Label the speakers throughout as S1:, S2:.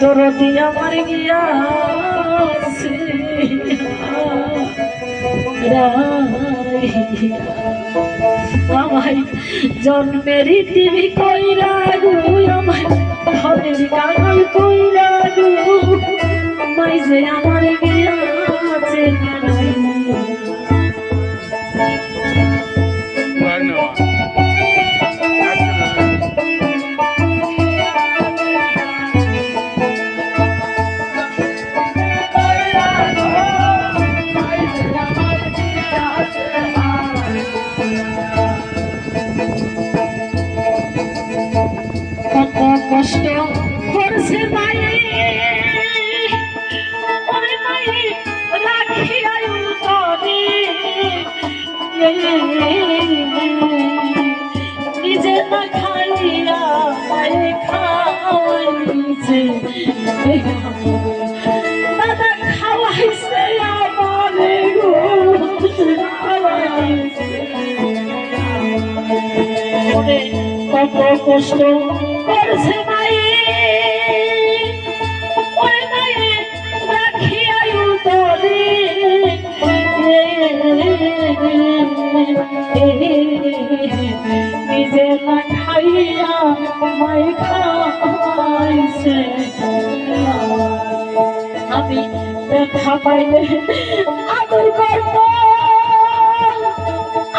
S1: দরদি আমার গিয়া আমায় জন্মের টিভি কইরা গু, আমায় ঘরের কাঙাল কইরা গু। মাই আমার গিয়া আছে কষ্ট করছে মায়ে। ওরে মায়ে রাখিয়া উতরে নিজে না খাইয়া মায়ে খাওয়াইছে দাদা খাওয়াইছে আমারে গো, খাওয়াইছে। কত কষ্ট করছে নিজে না খাইয়া মাই খাইছে আমি দেখা পাইলে আদর করব।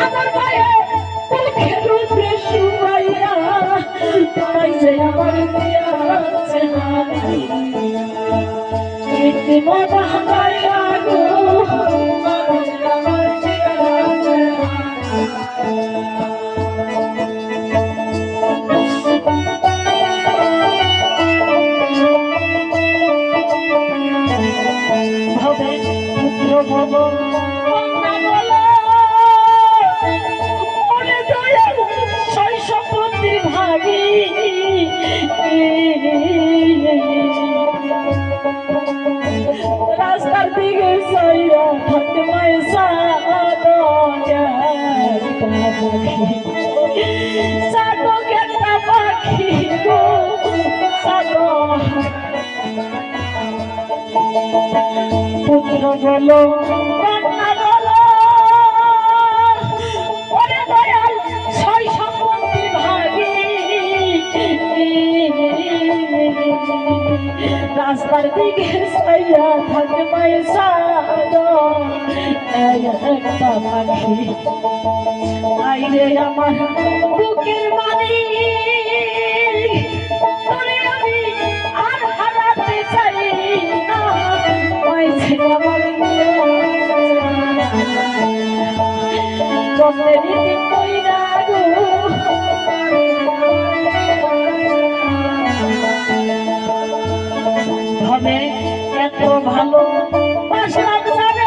S1: আমার মায়ে মুখের উপরে শুয়াইয়া যে আমার দিয়া আছে হারি রাস্তার দিকে সাইয়া একটা পাখি গো সাধক পুত্র বলো রাস্তার দিকে সাইয়া থাকে মায়ের সাদো একটা পাখি। আইরে আমার বুকের মানি আমি আর হারাতে ভাবে এত ভালো বাসলাম যাবে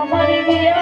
S1: আমার গিয়া